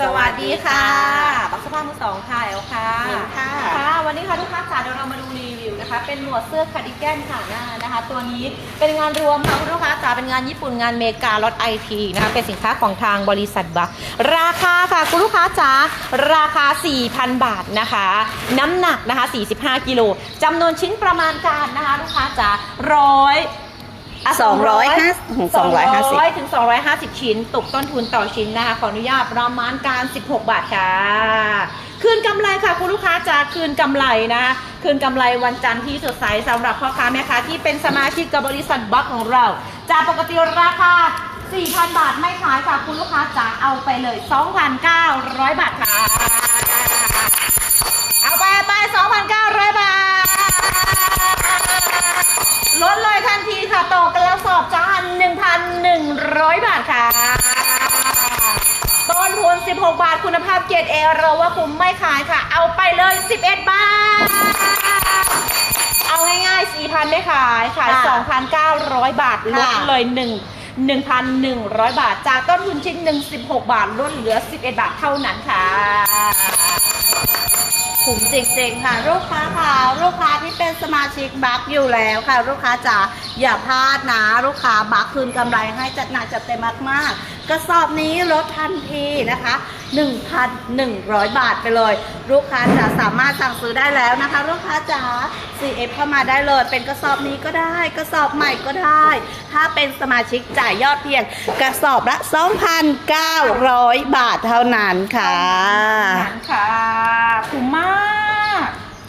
สวัสดีค่ะบักสภาพมือสองค่ะแอลค่ะหญิงค่ะ ค่ะ วันนี้ค่ะลูกค้าจ๋าเดี๋ยวเรามาดูรีวิวนะคะ เป็นหมวดเสื้อคาร์ดิแกนค่ะหน้านะคะ ตัวนี้เป็นงานรวมค่ะคุณลูกค้าจ๋าเป็นงานญี่ปุ่นงานเมกาลดไอทีนะคะ เป็นสินค้าของทางบริษัทบักราคาค่ะคุณลูกค้าจ๋าราคา 4,000 บาทนะคะ น้ำหนักนะคะ 45 กิโลจำนวนชิ้นประมาณการนะคะ ลูกค้าจ๋าร้ อยสองร้อยห้าสองร้อยห้าสิบ200ถึง 250 ชิ้นตกต้นทุนต่อชิ้นนะคะ ขออนุญาตประมาณการ 16 บาทค่ะ คืนกำไรค่ะคุณลูกค้าจะคืนกำไรนะคะคืนกำไรวันจันทร์ที่สดใสสำหรับพ่อค้าแม่ค้าที่เป็นสมาชิกกับบริษัทบัคของเรา จากปกติราคา 4,000 บาทไม่ขายค่ะคุณลูกค้าจะเอาไปเลย 2,900 บาทค่ะาทค่ะต้นทุน 16 บาทคุณภาพเกรดเอเราว่าคุ้มไม่ขายค่ะ เอาไปเลย 11 บาท เอาง่ายๆ 4,000 ไม่ขายขาย ค่ะ2,900 บาทลดค่ะ เลย 1 1,100 บาท จากต้นทุนชิ้นหนึ่ง16 บาทลดเหลือ 11 บาทเท่านั้นค่ะ คุ้มจริงๆค่ะ ลูกค้าค่ะลูกค้าที่เป็นสมาชิกบัคอยู่แล้วค่ะ ลูกค้าจ๋าอย่าพลาดนะ ลูกค้าบัคคืนกำไรให้จัดหนักจัดเต็มมากๆกระสอบนี้ลดทันทีนะคะ 1,100 บาทไปเลย ลูกค้าจะสามารถสั่งซื้อได้แล้วนะคะ ลูกค้าจ๋า CF เข้ามาได้เลย เป็นกระสอบนี้ก็ได้ กระสอบใหม่ก็ได้ ถ้าเป็นสมาชิกจ่ายยอดเพียง กระสอบละ 2,900 บาทเท่านั้นค่ะนั้นค่ะคุ้มมาก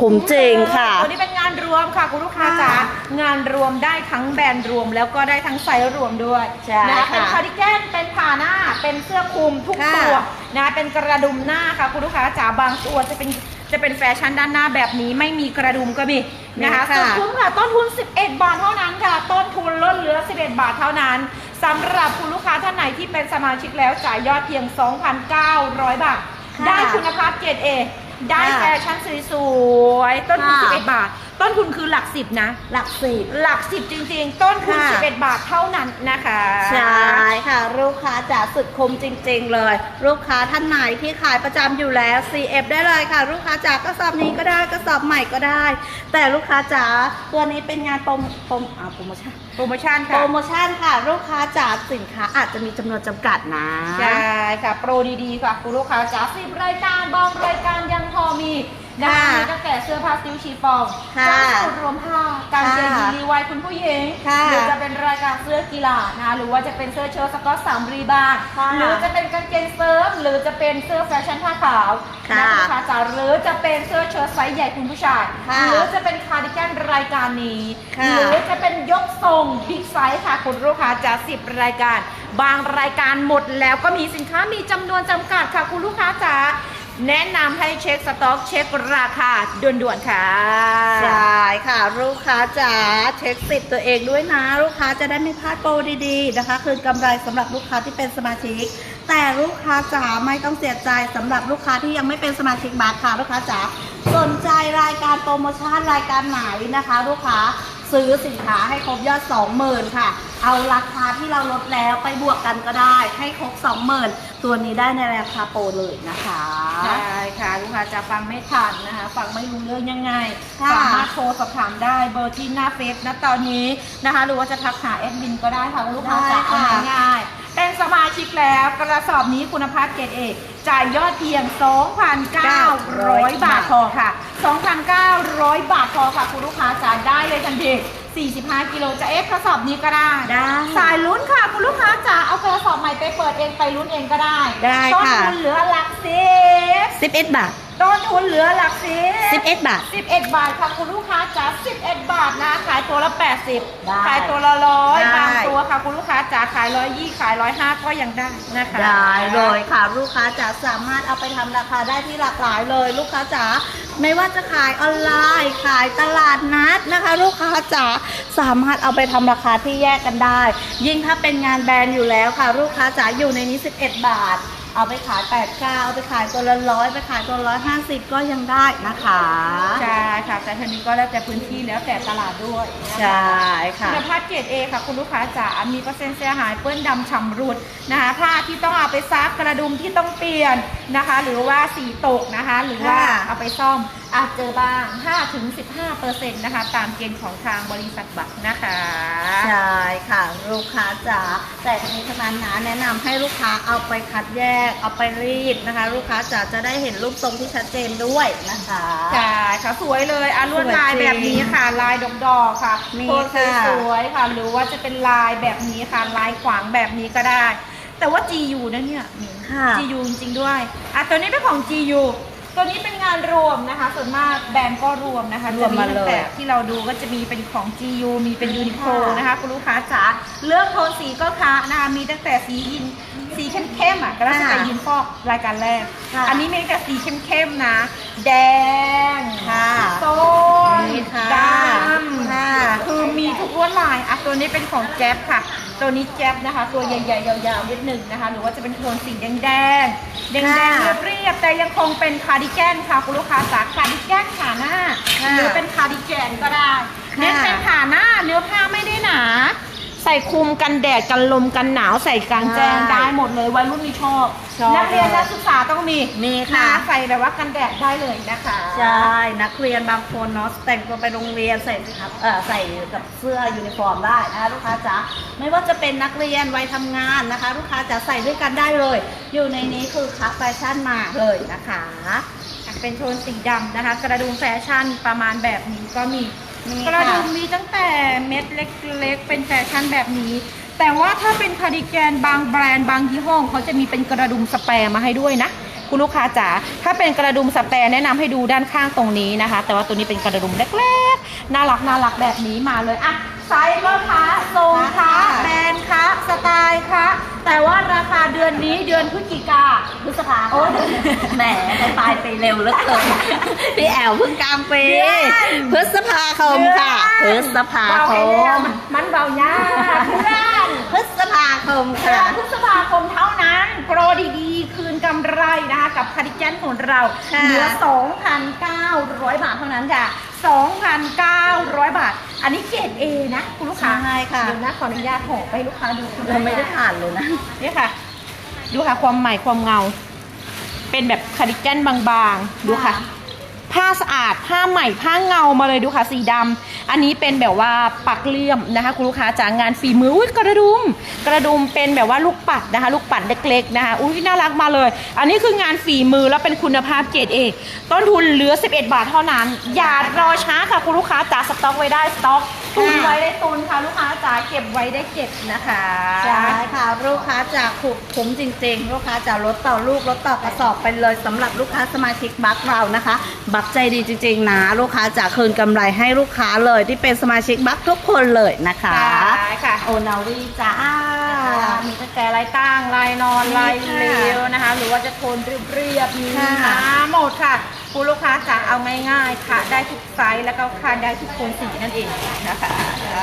คุ้มจริงค่ะ วันนี้เป็นงานรวมค่ะคุณลูกค้าจ๋างานรวมได้ทั้งแบรนด์รวม แล้วก็ได้ทั้งไซส์รวมด้วยใช่นะค่ะเป็นคาร์ดิแกนเป็นผ้าหน้าเป็นเสื้อคลุมทุกค่ะตัวนะเป็นกระดุมหน้าค่ะคุณลูกค้าจ๋าบางตัวจะเป็นจะเป็นแฟชั่นด้านหน้าแบบนี้ไม่มีกระดุมก็มีนะคะนี่ค่ะสุดคุ้มค่ะต้นทุน 11 บาทเท่านั้นค่ะ ต้นทุนลดเหลือ 11 บาทเท่านั้นสำหรับคุณลูกค้าท่านไหนที่เป็นสมาชิกแล้วจ่ายยอดเพียง 2,900 บาท ค่ะ ได้คุณภาพเกรดเอ ได้ค่ะแฟชั่นสวยๆ ต้นทุนค่ะ 11 บาท ต้นทุนคือหลักสิบนะ หลักสิบ หลักสิบจริงๆ ต้นทุนค่ะ 11 บาทเท่านั้นนะคะใช่ค่ะลูกค้าจ๋าสุดคุ้มจริง ๆ เลย ลูกค้าท่านไหนที่ขายประจำอยู่แล้ว CF ได้เลยค่ะ ลูกค้าจ๋ากระสอบนี้ก็ได้กระสอบใหม่ก็ได้ แต่ลูกค้าจ๋าตัวนี้เป็นงานโปรโมโปรอ่าโปรโมชั่นโปรโมชั่นโปค่ะรโมชั่นค่ะ ลูกค้าจ๋าสินค้าอาจจะมีจำนวนจำกัดนะ ใช่ค่ะ โปรดีๆค่ะ คุณลูกค้าจ๋าสิบรายการบางรายการยังพอมี นะคะค่ะมีตั้งแต่เสื้อผ้าซิวชีฟองค่ะกางสูทรวมผ้ากางเกงยีนรีไวายคุณผู้หญิงค่ะหรือจะเป็นรายการเสื้อกีฬานะคะหรือว่าจะเป็นเสื้อเชิ้ตสกอตสามรีบาร์ค่ะหรือจะเป็นกางเกงเซิร์ฟหรือจะเป็นเสื้อแฟชั่นผ้าขาวค่ะนะลูกค้าจ๋าหรือจะเป็นเสื้อเชิ้ตไซส์ใหญ่คุณผู้ชายค่ะหรือจะเป็นคาร์ดิแกนรายการนี้ค่ะหรือจะเป็นยกทรงบิ๊กไซส์ค่ะคุณลูกค้าจ๋าสิบรายการ บางรายการหมดแล้วก็มีสินค้ามีจำนวนจำกัดค่ะคุณลูกค้าจ๋า แนะนำให้เช็คสต็อกเช็คราคาด่วนๆค่ะ ใช่ค่ะลูกค้าจ๋าเช็คสิทธิ์ตัวเองด้วยนะ ลูกค้าจะได้ไม่พลาดโปรดีๆนะคะ คืนกำไรสำหรับลูกค้าที่เป็นสมาชิก แต่ลูกค้าจ๋าไม่ต้องเสียใจสำหรับลูกค้าที่ยังไม่เป็นสมาชิกบัคค่ะลูกค้าจ๋าสนใจรายการโปรโมชั่นรายการไหนนะคะ ลูกค้า ซื้อสินค้าให้ครบยอด 20,000 ค่ะ เอาราคาที่เราลดแล้วไปบวกกันก็ได้ ให้ครบ 20,000 ตัวนี้ได้ในราคาโปรเลยนะคะใช่ค่ะลูกค้าจะฟังไม่ทันนะคะ ฟังไม่รู้เรื่องยังไงค่ะสามารถโทรสอบถามได้เบอร์ที่หน้าเฟซณตอนนี้นะคะ หรือว่าจะทักหาแอดมินก็ได้ค่ะลูกค้าจะเอาง่ายๆ เป็นสมาชิกแล้วกระสอบนี้คุณภาพเกรดเอกจ่ายยอดเพียง 2,900 บาทพอค่ะ 2,900 บาทพอค่ะ คุณลูกค้าจ่ายได้เลยทันที45 กิโลจะเอฟกระสอบนี้ก็ได้ได้ สายลุ้นค่ะ คุณลูกค้าจ๋าเอากระสอบใหม่ไปเปิดเองไปลุ้นเองก็ได้ได้ต้นค่ะทุนเหลือหลักสิบ11บาท ต้นทุนเหลือหลักสิบ11 บาท11บาทค่ะคุณลูกค้าจ๋า11บาทนะ ขายตัวละได้80ขายตัวละร้อยได้ บางตัวค่ะคุณลูกค้าจ๋าขายร้อยยี่ขายร้อยห้าก็ยังได้นะคะได้เลยค่ะ ลูกค้าจ๋าสามารถเอาไปทำราคาได้ที่หลากหลายเลย ลูกค้าจ๋าไม่ว่าจะขายออนไลน์ ขายตลาดนัดนะคะ ลูกค้าจ๋าสามารถเอาไปทำราคาที่แยกกันได้ ยิ่งถ้าเป็นงานแบรนด์อยู่แล้วค่ะ ลูกค้าจ๋าอยู่ในนี้ 11 บาท เอาไปขาย8ปดเก้าเอาไปขายตัวละร้อยไปขายตัวร้อยห้าสิบก็ยังได้นะคะใช่ค่ะแต่ทีนี้ก็แล้วแต่พื้นที่แล้วแต่ตลาดด้วยนะคะใช่ค่ะคุณภาพเกรดเอค่ะคุณลูกค้าจ๋ามีเปอร์เซ็นต์เสียหายเปื้อนดำฉ่ำรุดนะคะผ้าที่ต้องเอาไปซักกระดุมที่ต้องเปลี่ยนนะคะ หรือว่าสีตกนะคะ หรือว่าค่ะเอาไปซ่อมอาจเจอบ้าง 5-15เปอร์เซ็นต์นะคะ ตามเกณฑ์ของทางบริษัทบัตรนะคะ ใช่ค่ะ ลูกค้าจ๋าแต่ทั้งนี้ทั้งนั้นนะแนะนำให้ลูกค้าเอาไปคัดแยก เอาไปรีดนะคะ ลูกค้าจ๋าจะได้เห็นรูปทรงที่ชัดเจนด้วยนะคะ ใช่ค่ะสวยเลยอะลวดลายสวยจริงแบบนี้ค่ะ ลายดอกดอกๆค่ะมีโทนค่ะ สวยๆค่ะ หรือว่าจะเป็นลายแบบนี้ค่ะ ลายขวางแบบนี้ก็ได้ แต่ว่า GU นะเนี่ยมีค่ะ GU จริงๆด้วยอะตัวนี้เป็นของ GU ตัวนี้เป็นงานรวมนะคะ ส่วนมากแบรนด์ก็รวมนะคะรวมมาจะเลยตั้งแต่ที่เราดูก็จะมีเป็นของ GU มีเป็นยูนิโคค่ะนะคะคุณลูกค้าจ๋าเลือกโทนสีก็คะนะคะมีตั้งแต่สียินสีเข้มๆอะก็แล้วแต่ยินฟอกรายการแรก ค่ะอันนี้มีแต่สีเข้มๆนะ แดงค่ะส้มนี่ค่ะดค่ะำคือมีทุกลวดลายอะตัวนี้เป็นของแจ๊บค่ะ ตัวนี้แจ๊บนะคะ ตัวใหญ่ๆยาวๆนิดหนึ่งนะคะ หรือว่าจะเป็นโทนสีแดงๆ แดงๆค่ะเรียบๆแต่ยังคงเป็นคาร์ดิแกนค่ะคุณลูกค้าจ๋าคาร์ดิแกนขาหน้าค่ะหรือเป็นคาร์ดิแกนก็ได้ค่ะเน้นเป็นขาหน้าเนื้อผ้าไม่ได้หนาใส่คลุมกันแดดกันลมกันหนาวใส่กลางแจ้งใช่ได้หมดเลยวัยรุ่นนี่ชอบชอบนักเรียนนักศึกษาต้องมีมีค่ะ นใส่แบบว่ากันแดดได้เลยนะคะใช่นักเรียนบางคนเนาะแต่งตัวไปโรงเรียนใส่ครับเออใส่กับเสื้อยูนิฟอร์มได้นะคะลูกค้าจ๋าไม่ว่าจะเป็นนักเรียนวัยทำงานนะคะ ลูกค้าจะใส่ด้วยกันได้เลย อยู่ในนี้คือคับแฟชั่นมาเลยนะคะ เป็นโทนสีดำนะคะ กระดุมแฟชั่นประมาณแบบนี้ก็มี มีกระดุค่ะ มมีตั้งแต่เม็ดเล็กๆ เป็นแฟชั่นแบบนี้ แต่ว่าถ้าเป็นคาร์ดิแกนบางแบรนด์บางยี่ห้อเขาจะมีเป็นกระดุมสแปร์มาให้ด้วยนะ คุณลูกค้าจ๋าถ้าเป็นกระดุมสแปรแนะนำให้ดูด้านข้างตรงนี้นะคะ แต่ว่าตัวนี้เป็นกระดุมเล็กๆน่ารักน่ารักแบบนี้มาเลยอะไซส์ก็คะทรงคะแบรนด์คะสไตล์คะแต่ว่าราคาเดือนนี้เดือนพฤศจิกาพฤษภาโอ้ยแหมไปปลายปีเร็วเหลือเกินพี่แอลเพิ่งกลางปีเดือนพฤษภาคมค่ะพฤษภาเบาคไปแล้วมมันเบายากเพื่อนพฤษภาคมเดือค่ะนพฤษภาคมเท่านั้นโปรดีๆคืน กำไรนะคะกับคาร์ดิแกนของเราค่ะเหลือ 2,900 บาทเท่านั้นค่ะ 2,900 บาท อันนี้เกรด A นะ คุณลูกค้าใช่ค่ะเดี๋ยวนะขออนุญาตห่อไปให้ลูกค้าดูคุณเราไม่ได้ผ่านเลยนะนี่ค่ะ ดูค่ะความใหม่ความเงา เป็นแบบคาร์ดิแกนบางๆ ดูค่ะผ้าสะอาดผ้าใหม่ผ้าเงามาเลยดูค่ะสีดำ อันนี้เป็นแบบว่าปักเลี่ยมนะคะคุณลูกค้าจากงานฝีมืออุ้ยกระดุม กระดุมเป็นแบบว่าลูกปัดนะคะ ลูกปัดเล็กๆนะคะอุ้ยน่ารักมาเลย อันนี้คืองานฝีมือแล้วเป็นคุณภาพเกรดเอต้นทุนเหลือ 11 บาทเท่านั้น อย่ารอช้าค่ะคุณลูกค้าจ๋าสต็อกไว้ได้สต็อกตุนไว้ได้ตุนค่ะลูกค้าจ๋าเก็บไว้ได้เก็บนะคะใช่ค่ะลูกค้าจะขุดคุ้มจริง ๆ ลูกค้าจะลดต่อลูกลดต่อกระสอบไปเลยสำหรับลูกค้าสมาชิกบัคเรานะคะ บัคใจดีจริง ๆ นะ ลูกค้าจะคืนกำไรให้ลูกค้าเลยที่เป็นสมาชิกบัคทุกคนเลยนะคะใช่ค่ะ โอนาวีจ้ามีตั้งแต่ลายตั้งลายนอนลายมีเรีค่ะยวนะคะ หรือว่าจะโทนเรียบๆมีค่ะนะหมดค่ะคุณลูกค้าจ๋าเอาง่ายๆค่ะ ได้ทุกไซส์แล้วก็ค่ะได้ทุกโทนสีนั่นเองนะคะ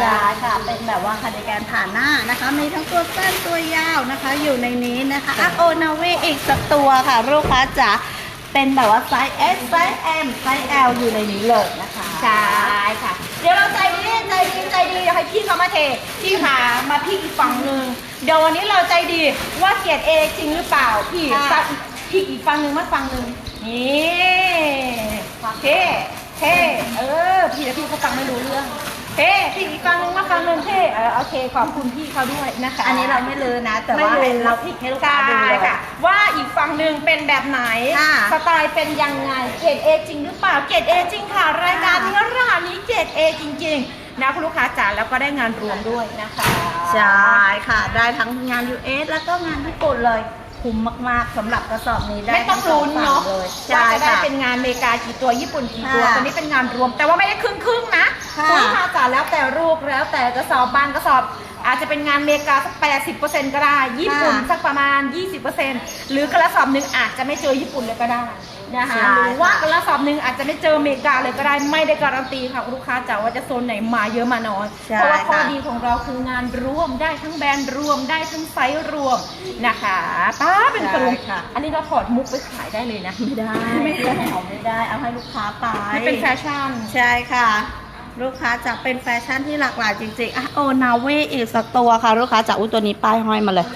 ใช่ค่ะเป็นแบบว่าคาร์ดิแกนผ่านหน้านะคะมีทั้งตัวสั้นตัวยาวนะคะ อยู่ในนี้นะคะอะโอนาวีอีกสักตัวค่ะลูกค้าจ๋าเป็นแบบว่าไซส์ S ไซส์ M ไซส์ L อยู่ในนี้เลยนะคะ ใช่ค่ะ เดี๋ยวเราใจดีใจดีใจดีเดี๋ยวให้พี่เขามาเทพี่ขามาพี่อีกฝั่งหนึ่งเดี๋ยววันนี้เราใจดีว่าเกียรติเอจริงหรือเปล่าพี่ค่ะฟังพี่อีกฝั่งหนึ่งมาฝั่งหนึ่งนี่เท่เท่เออพี่และพี่เขาฟังไม่รู้เรื่อง เท่พี่อีกฝั่งหนึ่งมาฝั่งหนึ่งเท่เออโอเค ขอบคุณพี่เขาด้วยนะคะ อันนี้เราไม่ลือนะ แต่ว่าไม่รู้เราพลิกให้ลูกค้าดูเลยค่ะ ว่าอีกฝั่งหนึ่งเป็นแบบไหนค่ะสไตล์เป็นยังไง เกรดเอจริงหรือเปล่า เกรดเอจริงค่ะ รายการนี้ร้านนี้เกรดเอจริง ๆ นะคุณลูกค้าจ๋าแล้วก็ได้งานรวมด้วยนะคะ ใช่ค่ะ ได้ทั้งงาน US แล้วก็งานญี่ปุ่นเลยคุ้มมากๆสำหรับกระสอบนี้ได้ไม่ต้องลุ้นเนาะทั้งสองฝั่งเลยว่าใช่จะได้ค่ะเป็นงานอเมริกากี่ตัวญี่ปุ่นกี่ตัวค่ะตอนนี้เป็นงานรวม แต่ว่าไม่ได้ครึ่งครึ่งๆนะ ค่ะคุณลูกค้าจ๋าแล้วแต่รูปแล้วแต่กระสอบบางกระสอบ อาจจะเป็นงานอเมริกาสักแปดสิบเปอร์เซ็นต์ก็ได้ ญี่ปุ่นสักประมาณ20%หรือกระสอบหนึ่งอาจจะไม่เจอญี่ปุ่นเลยก็ได้นะคะใช่หรือว่าค่ะกระสอบหนึ่งอาจจะไม่เจอเมกาเลยก็ได้ไม่ได้การันตีค่ะคุณลูกค้าจ๋าว่าจะโซนไหนมาเยอะมาน้อยใช่เพราะว่าข้อค่ะดีของเราคืองานร่วมได้ทั้งแบรนด์รวมได้ทั้งไซส์รวมนะคะป้าเป็นกระดุมใช่ค่ะอันนี้เราถอดมุกไปขายได้เลยนะไม่ได้ไม่ได้เอาไม่ได้เอาให้ลูกค้าไปมันเป็นแฟชั่นใช่ค่ะ ลูกค้าจะเป็นแฟชั่นที่หลากหลายจริงๆอะโอนาเวอีกสักตัวค่ะ ลูกค้าจะอุ้ยตัวนี้ป้ายห้อยมาเลย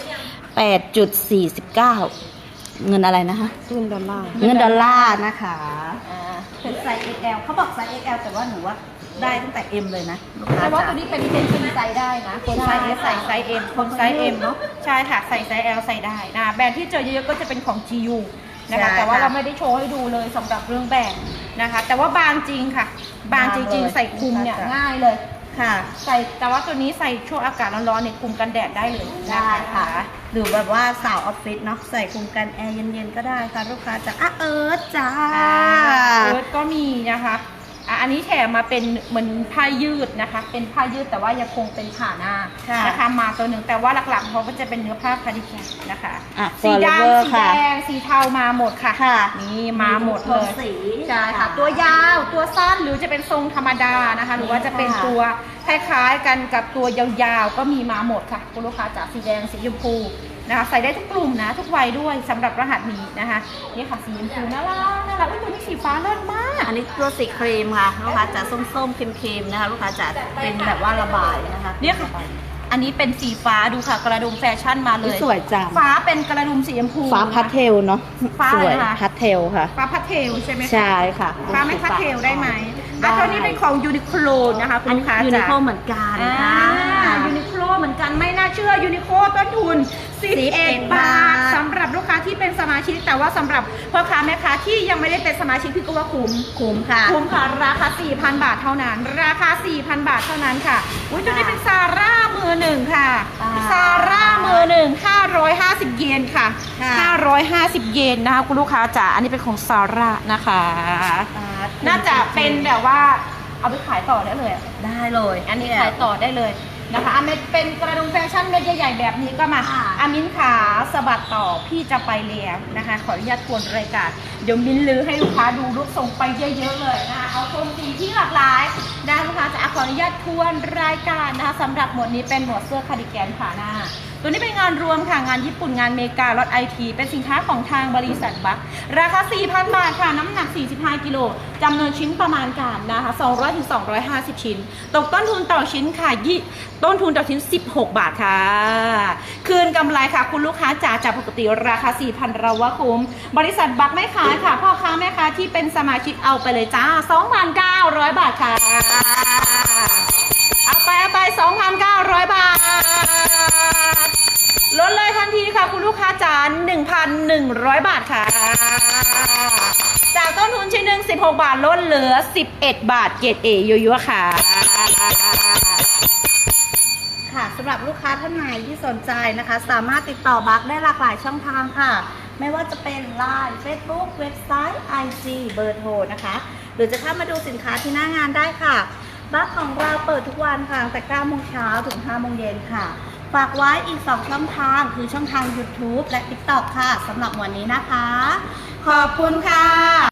8.49เงินอะไรนะคะ เงินดอลลาร์ เงินดอลลาร์นะคะอ่าเป็นไซส์ XL เขาบอกไซส์ XL แต่ว่าหนูว่าได้ตั้งแต่ M เลยนะลูกค้าแต่ว่าจ๋าตัวนี้เป็นเป็นซีไซส์ได้นะ คนไซส์ S ใส่ไซส์ M คนไซส์ M เนาะ ใช่ค่ะ ใส่ไซส์ L ใส่ได้นะ แบรนด์ที่เจอเยอะๆก็จะเป็นของ GU นะคะใช่แต่ว่าค่ะเราไม่ได้โชว์ให้ดูเลยสำหรับเรื่องแบรนด์นะคะ แต่ว่าบางจริงค่ะ บางจริงๆ ใส่คลุมเนี่ยค่ะง่ายเลยค่ะ ใส่แต่ว่าตัวนี้ใส่ช่วงอากาศร้อนๆเนี่ยคลุมกันแดดได้เลยนได้ค่ะ หรือแบบว่าสาวออฟฟิศเนาะใส่คลุมกันแอร์เย็นๆก็ได้ค่ะลูกค้าจ๋าอะเอิร์ธจ้าอ่าเอิร์ธก็มีนะคะ อะอันนี้แถมมาเป็นเหมือนผ้ายืดนะคะ เป็นผ้ายืดแต่ว่ายังคงเป็นขาหน้าค่ะนะคะ มาตัวหนึ่งแต่ว่าหลักๆเขาก็จะเป็นเนื้อผ้าคาร์ดิแกนนะคะอะสี Forever ดำสีค่ะแดงสีเทามาหมดค่ะค่ะนี่มาหมดเลยสีใช่ค่ะ ตัวยาวตัวสั้นหรือจะเป็นทรงธรรมดานะคะ หรือว่าจะเป็นค่ะตัวคล้ายๆกันกับตัวยาวๆก็มีมาหมดค่ะคุณลูกค้าจากสีแดงสีชมพู นะคะใส่ได้ทุกกลุ่มนะทุกวัยด้วยสำหรับรหัสนี้นะคะนี่ค่ะสีชมพูน่ารักน่ารักอุ๊ยตัวนี้สีฟ้าเลิศมาก อันนี้ตัวสีครีมค่ะลูกค้าจะส้มๆครีมๆนะคะลูกค้าจะเป็นแบบว่าระบายนะคะเนี่ยค่ะอันนี้เป็นสีฟ้าดูค่ะ กระดุมแฟชั่นมาเลยสวยจังฟ้าเป็นกระดุมสีชมพูฟ้าพาสเทลเนาะฟ้าสอะไรวยคะพาสเทลค่ะ ฟ้าพาสเทลใช่ไหมคะใช่ค่ะฟ้าไม่พาสเทลได้ไหมได้อะตัวนี้เป็นของยูนิโคลนะคะคุณอันลูนี้กค้ายูนิจ๋าโคเหมือนกันอ่าค่ะยูนิโคล เหมือนกันไม่น่าเชื่อยูนิโคต้นทุน 11 11บาทบาทสำหรับลูกค้าที่เป็นสมาชิก แต่ว่าสำหรับพ่อค้าแม่ค้าที่ยังไม่ได้เป็นสมาชิกพี่ก็ว่าคุ้มคุ้มค่ะคุ้มค่ะราคา 4,000 บาทเท่านั้น ราคา 4,000 บาทเท่านั้นค่ะอุ้ยตัวนี้เป็นซาร่ามือหนึ่งค่ะอ่าซาร่ามือหนึ่ง550 เยนค่ะค่ะ 550 เยนนะคะคุณลูกค้าจ๋าอันนี้เป็นของซาร่านะคะน่าจะเป็นแบบว่าเอาไปขายต่อได้เลยอะได้เลย อันนี้ขายต่อได้เลย นะคะอันนี้เป็นกระดุมแฟชั่นเม็ดใหญ่ๆแบบนี้ก็มาค่ะอามินขาสะบัดต่อพี่จะไปแล้วนะคะ ขออนุญาตทวนรายการเดี๋ยวมินลือให้ลูกค้าดูรูปส่งไปเยอะๆเลยนะคะเอาโทนสีที่หลากหลายนะลูกค้าจะขออนุญาตทวนรายการนะคะสำหรับหมวดนี้เป็นหมวดเสื้อคาร์ดิแกนขาหน้า ตัวนี้เป็นงานรวมค่ะงานญี่ปุ่นงานเมการถไอทีเป็นสินค้าของทางบริษัทบัคราคา 4,000 บาทค่ะ น้ำหนัก 45 กิโลจำนวนชิ้นประมาณการนะคะ200-250 ชิ้น ตกต้นทุนต่อชิ้นค่ะยี่ต้นทุนต่อชิ้น 16 บาทค่ะ คืนกำไรค่ะ คุณลูกค้าจ๋าจากปกติราคา 4,000เราว่าคุ้ม บริษัทบัคไม่ขายค่ะ พ่อค้าแม่ค้าที่เป็นสมาชิกเอาไปเลยจ้า 2,900 บาทค่ะ เอาไปเอาไป 2,900 บาท ทีค่ะ คุณลูกค้าจาน1,100 บาทค่ะ จากต้นทุนชิ้นหนึ่ง16 บาทลดเหลือ 11 บาทเกรดเอยั่วๆค่ะ ค่ะสำหรับลูกค้าท่านไหนที่สนใจนะคะ สามารถติดต่อบัคได้หลากหลายช่องทางค่ะ ไม่ว่าจะเป็น Line Facebook เว็บไซต์ IG เบอร์โทรนะคะ หรือจะเข้ามาดูสินค้าที่หน้างานได้ค่ะบัคของเราเปิดทุกวันค่ะตั้งแต่9โมงเช้าถึง5โมงเย็นค่ะ ฝากไว้อีก 2 ช่องทางคือช่องทาง YouTube และ TikTok ค่ะสำหรับวันนี้นะคะ ขอบคุณค่ะ